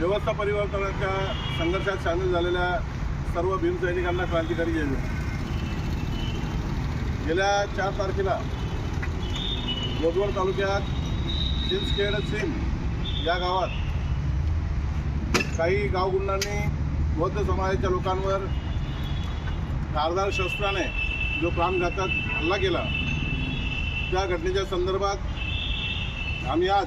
व्यवस्था परिवर्तनाच्या संघर्षात सामील झालेल्या सर्व भीमसैनिकांना क्रांतिकारी जय गेल्या चार तारखेला बोदवड तालुक्यात चिंचखेड सिम या गावात काही गावगुंडांनी बौद्ध समाजाच्या लोकांवर धारदार शस्त्राने जो प्राणघातक हल्ला केला त्या घटनेच्या संदर्भात आम्ही आज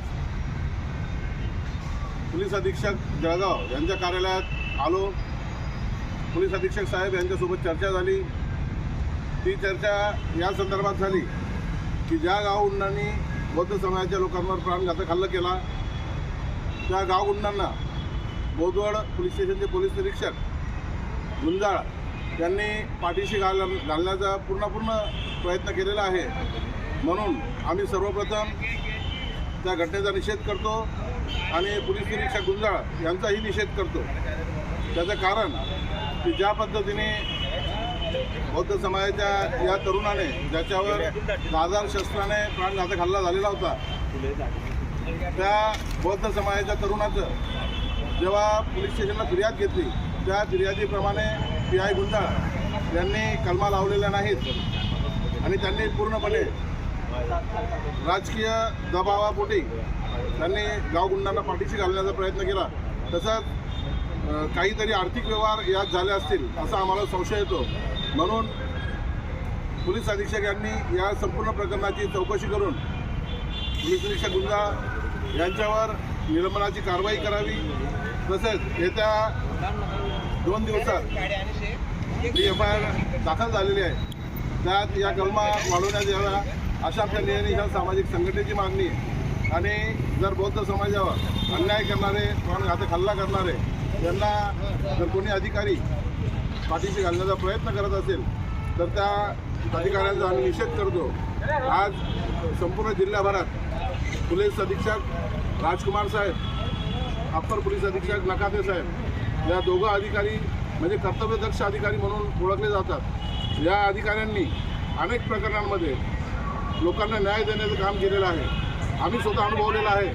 पोलीस अधीक्षक जळगाव यांच्या कार्यालयात आलो. पोलीस अधीक्षक साहेब यांच्यासोबत चर्चा झाली. ती चर्चा या संदर्भात झाली की ज्या गावगुंडांनी बौद्ध समाजाच्या लोकांवर प्राणघातक हल्ला केला त्या गावगुंडांना बोदवड पोलीस स्टेशनचे पोलीस निरीक्षक गुंजाळ यांनी पाठीशी घाल घालण्याचा पूर्ण पूर्ण प्रयत्न केलेला आहे. म्हणून आम्ही सर्वप्रथम त्या घटनेचा निषेध करतो. आणि पोलीस निरीक्षक गुंजाळ यांचाही निषेध करतो. त्याचं कारण की ज्या पद्धतीने बौद्ध समाजाच्या या तरुणाने ज्याच्यावर दादार शस्त्राने प्राणघातक हल्ला झालेला होता त्या बौद्ध समाजाच्या तरुणाचं जेव्हा पोलीस स्टेशनला फिर्याद घेतली त्या फिर्यादीप्रमाणे पी आय गुंजाळ यांनी कलमा लावलेल्या नाहीत. आणि त्यांनी पूर्णपणे राजकीय दबावापोटी त्यांनी गावगुंडांना पाठीशी घालण्याचा प्रयत्न केला. तसंच काहीतरी आर्थिक व्यवहार यात झाले असतील असा आम्हाला संशय येतो. म्हणून पोलीस अधीक्षक यांनी या संपूर्ण प्रकरणाची चौकशी करून पोलीस निरीक्षक गुंजा यांच्यावर निलंबनाची कारवाई करावी. तसेच येत्या दोन दिवसात जी एफ आय आर दाखल झालेली आहे त्यात या कलमा वाढवण्यात याव्या अशा आपल्या नियनिशा सामाजिक संघटनेची मागणी आहे. आणि जर बौद्ध समाजावर अन्याय करणारे प्राणघातक हल्ला करणारे यांना जर कोणी अधिकारी पाठीशी घालण्याचा प्रयत्न करत असेल तर त्या अधिकाऱ्यांचा आम्ही निषेध करतो. आज संपूर्ण जिल्ह्याभरात पोलीस अधीक्षक राजकुमार साहेब अप्पर पोलीस अधीक्षक नकाते साहेब या दोघं अधिकारी म्हणजे कर्तव्यदक्ष अधिकारी म्हणून ओळखले जातात. या अधिकाऱ्यांनी अनेक प्रकरणांमध्ये लोकांना न्याय देण्याचं काम केलेलं आहे. आम्ही स्वतः अनुभवलेलं आहे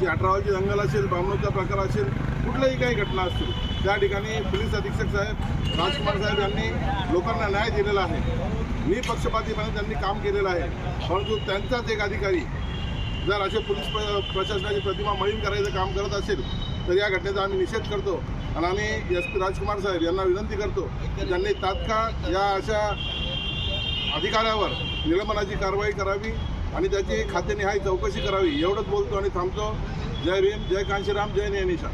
ती अठरावाची दंगल असेल बामणूचा प्रकार असेल कुठल्याही काही घटना असतील त्या ठिकाणी पोलीस अधीक्षक साहेब राजकुमार साहेब यांनी लोकांना न्याय दिलेला आहे. निपक्षपातीपणे त्यांनी काम केलेलं आहे. परंतु त्यांचाच एक अधिकारी जर असे पोलीस प्र प्रशासनाची प्रतिमा मळीन करायचं काम करत असेल तर या घटनेचा आम्ही निषेध करतो. आणि आम्ही एस पी राजकुमार साहेब यांना विनंती करतो की त्यांनी तात्काळ या अशा अधिकाऱ्यावर निलंबनाची कारवाई करावी. आणि त्याची खातेनिहाय चौकशी करावी एवढंच बोलतो आणि थांबतो. जय भीम जय कांशीराम जय नियनिशा